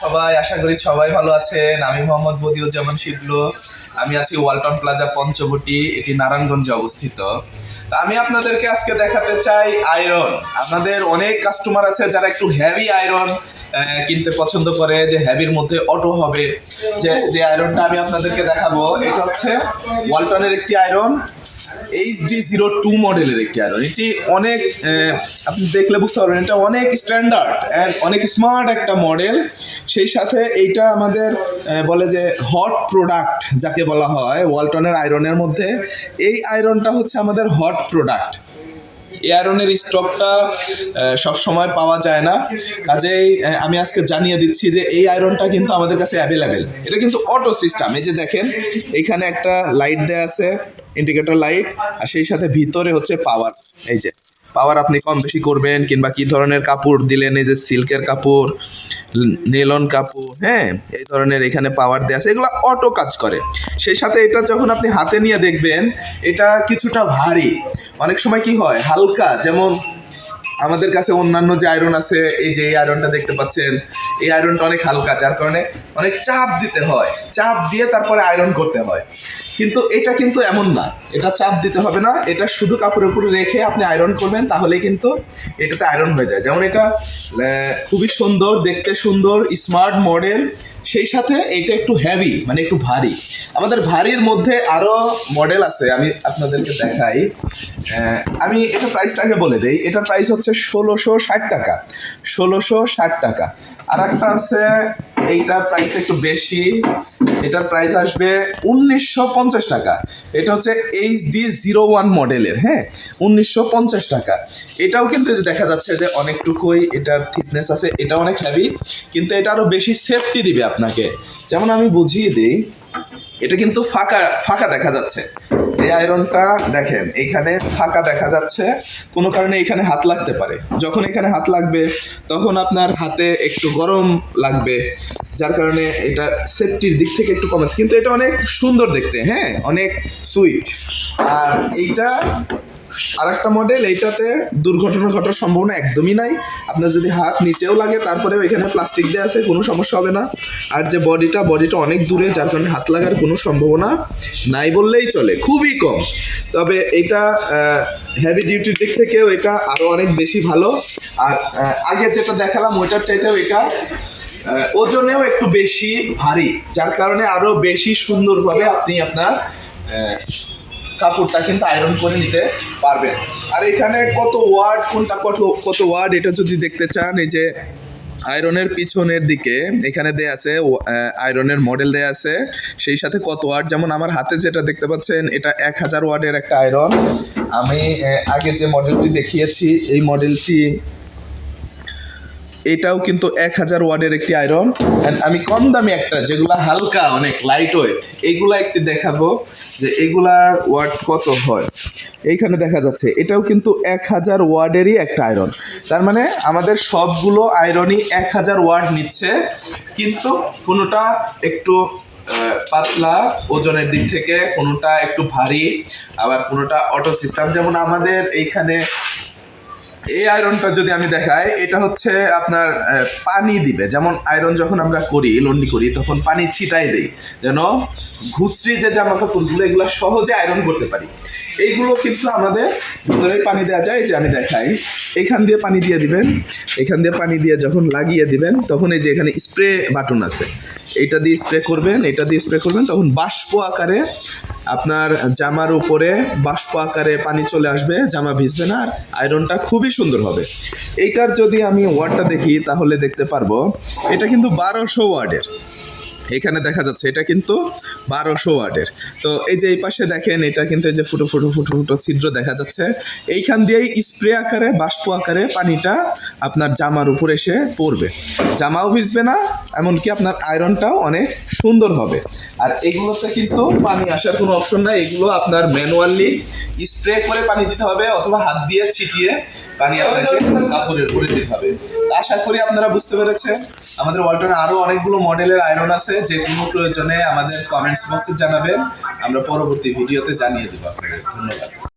সবাই, আশা করি সবাই ভালো আছেন। আমি মোহাম্মদ বদিউজ্জামান শিবলু। আমি আছি ওয়ালটন প্লাজা পঞ্চবটি, এটি নারায়ণগঞ্জে অবস্থিত। আমি আপনাদেরকে আজকে দেখাতে চাই আয়রন। আপনাদের অনেক কাস্টমার আছে যারা একটু হেভি আয়রন কিনতে পছন্দ করে, যে হেভির মধ্যে অটো হবে। যে যে আয়রনটা আমি আপনাদেরকে দেখাবো, এটা হচ্ছে ওয়ালটনের একটি আয়রন। এইচডি জিরো টু মডেলের একটি আয়রন এটি অনেক আপনি দেখলে বুঝতে পারবেন, এটা অনেক স্ট্যান্ডার্ড অ্যান্ড অনেক স্মার্ট একটা মডেল সেই সাথে এইটা আমাদের বলে যে হট প্রোডাক্ট যাকে বলা হয় ওয়ালটনের আয়রনের মধ্যে। এই আয়রনটা হচ্ছে আমাদের হট প্রোডাক্ট এই আয়রনের স্টকটা সব সময় পাওয়া যায় না। কাজেই আমি আজকে জানিয়ে দিচ্ছি যে এই আয়রনটা কিন্তু আমাদের কাছে অ্যাভেলেবেল এটা কিন্তু অটো সিস্টেম এই যে দেখেন, এখানে একটা লাইট দেয়া আছে ইন্ডিকেটর লাইট আর সেই সাথে ভিতরে হচ্ছে পাওয়ার এই যে পাওয়ার আপনি কম বেশি করবেন কিংবা কি ধরনের কাপড় দিলেন, এই যে সিল্কের কাপড়, নেলন কাপড় হ্যাঁ এই ধরনের এখানে পাওয়ার দেওয়া আছে, এগুলো অটো কাজ করে। সেই সাথে এটা যখন আপনি হাতে নিয়ে দেখবেন, এটা কিছুটা ভারী। অনেক সময় কি হয়, হালকা, যেমন আমাদের কাছে অন্যান্য যে আয়রন আছে, এই যে এই আয়রনটা দেখতে পাচ্ছেন, এই আয়রনটা অনেক হালকা, যার কারণে অনেক চাপ দিতে হয়। চাপ দিয়ে তারপরে আয়রন করতে হয়। কিন্তু এটা কিন্তু এমন না। এটা চাপ দিতে হবে না। এটা শুধু কাপড়ের উপরে রেখে আপনি আয়রন করবেন, তাহলেই কিন্তু এটাতে আয়রন হয়ে যায়। যেমন এটা খুবই সুন্দর, দেখতে সুন্দর স্মার্ট মডেল সেই সাথে এটা একটু হেভি মানে একটু ভারী। আমাদের ভারীর মধ্যে আরও মডেল আছে, আমি আপনাদেরকে দেখাই। আমি এটা প্রাইসটাকে বলে দেই। এটার প্রাইস হচ্ছে ষোলোশো ষাট টাকা। ষোলোশো ষাট টাকা। আর একটা আছে এইটার প্রাইসটা একটু বেশি। এটার প্রাইস আসবে উনিশশো পঞ্চাশ টাকা। এটা হচ্ছে এইচ ডি জিরো ওয়ান মডেলের হ্যাঁ? উনিশশো পঞ্চাশ টাকা। এটাও কিন্তু দেখা যাচ্ছে যে অনেকটুকুই এটার থিকনেস আছে এটা অনেক হেভি কিন্তু এটা আরও বেশি সেফটি দিবে আপনাকে। যেমন আমি বুঝিয়ে দিই, এটা কিন্তু ফাঁকা ফাঁকা দেখা যাচ্ছে। এই আয়রনটা দেখেন, এখানে ফাঁকা দেখা যাচ্ছে। কোনো কারণে এখানে হাত লাগতে পারে। যখন এখানে হাত লাগবে, তখন আপনার হাতে একটু গরম লাগবে, যার কারণে এটা সেফটির দিক থেকে একটু কমেছে কিন্তু এটা অনেক সুন্দর দেখতে হ্যাঁ? অনেক সুইট আর এইটা আর একটা মডেল এইটাতে দুর্ঘটনা ঘটার সম্ভাবনা একদমই নাই। আপনার যদি হাত নিচেও লাগে, তারপরেও এখানে প্লাস্টিক দেওয়া আছে, কোনো সমস্যা হবে না। আর যে বডিটা বডিটা অনেক দূরে, যার কারণে হাত লাগার কোনো সম্ভাবনা নাই বললেই চলে, খুবই কম। তবে এটা হেভি ডিউটির দিক থেকেও এটা আরও অনেক বেশি ভালো। আর আগে যেটা দেখালাম, ওইটার চাইতেও এটা ওজনেও একটু বেশি ভারী, যার কারণে আরও বেশি সুন্দরভাবে আপনি আপনার কাপড়টা কিন্তু আয়রন করে নিতে পারবেন। আর এখানে কত ওয়ার্ড কোনটা কত কত ওয়ার্ড এটা যদি দেখতে চান, এই যে আয়রনের পিছনের দিকে, এখানে দেয়া আছে আয়রনের মডেল দেয়া আছে। সেই সাথে কত ওয়ার্ড যেমন আমার হাতে যেটা দেখতে পাচ্ছেন, এটা এক হাজার ওয়ার্ডের একটা আয়রন আমি আগে যে মডেলটি দেখিয়েছি, এই মডেলটি এটাও কিন্তু এক হাজার ওয়ার্ডের একটি আয়রন। আমি কম দামি একটা, যেগুলা হালকা, অনেক লাইট ওয়েট এইগুলা একটি দেখাবো যে এগুলার ওয়ার্ড কত হয়। এইখানে দেখা যাচ্ছে, এটাও কিন্তু এক হাজার ওয়ার্ডেরই একটা আয়রন। তার মানে আমাদের সবগুলো আয়রনই এক হাজার ওয়ার্ড নিচ্ছে, কিন্তু কোনোটা একটু পাতলা ওজনের দিক থেকে, কোনোটা একটু ভারী, আবার কোনোটা অটো সিস্টেম যেমন আমাদের এইখানে এই আয়রনটা যদি আমি দেখাই, এটা হচ্ছে আপনার পানি দিবে। যেমন আয়রন যখন আমরা করি, লন্ডি করি, তখন পানি ছিটাই দেই। যেন ঘুষরি যে জামা কাপড়গুলো এগুলো সহজে আয়রন করতে পারি। এইগুলো কিন্তু আমাদের ভিতরেই পানি দেওয়া যায়। যে আমি দেখাই। এখান দিয়ে পানি দিয়ে দিবেন। এখান দিয়ে পানি দিয়ে যখন লাগিয়ে দিবেন, তখন এই যে এখানে স্প্রে বাটন আছে। এটা দিয়ে স্প্রে করবেন, এটা দিয়ে স্প্রে করবেন, তখন বাষ্প আকারে আপনার জামার উপরে বাষ্প আকারে পানি চলে আসবে, জামা ভিজবে না, আর আয়রনটা খুবই সুন্দর হবে। এইটার যদি আমি ওয়ার্ডটা দেখি, তাহলে দেখতে পারব, এটা কিন্তু বারোশো ওয়ার্ডের এখানে দেখা যাচ্ছে এটা কিন্তু বারোশো ওয়ার্ডের তো এই যে এই পাশে দেখেন, এটা কিন্তু এই যে ফুটো ফুটো ফুটো ফুটো ছিদ্র দেখা যাচ্ছে। এইখান দিয়েই স্প্রে আকারে, বাষ্প আকারে পানিটা আপনার জামার উপর এসে পড়বে। জামাও ভিজবে না, এমনকি আপনার আয়রনটাও অনেক সুন্দর হবে। আর এগুলোতে কিন্তু পানি আসার কোনো অপশন নাই। এগুলো আপনার ম্যানুয়ালি স্প্রে করে পানি দিতে হবে অথবা হাত দিয়ে ছিটিয়ে পানি আপনাকে কাপড়ের উপরে দিতে হবে। আশা করি আপনারা বুঝতে পেরেছেন। আমাদের ওয়ালটনে আরও অনেকগুলো মডেলের আয়রন আছে। যে কোনো প্রয়োজনে আমাদের কমেন্টস বক্সে জানাবেন। আমরা পরবর্তী ভিডিওতে জানিয়ে দেবো আপনাদের। ধন্যবাদ।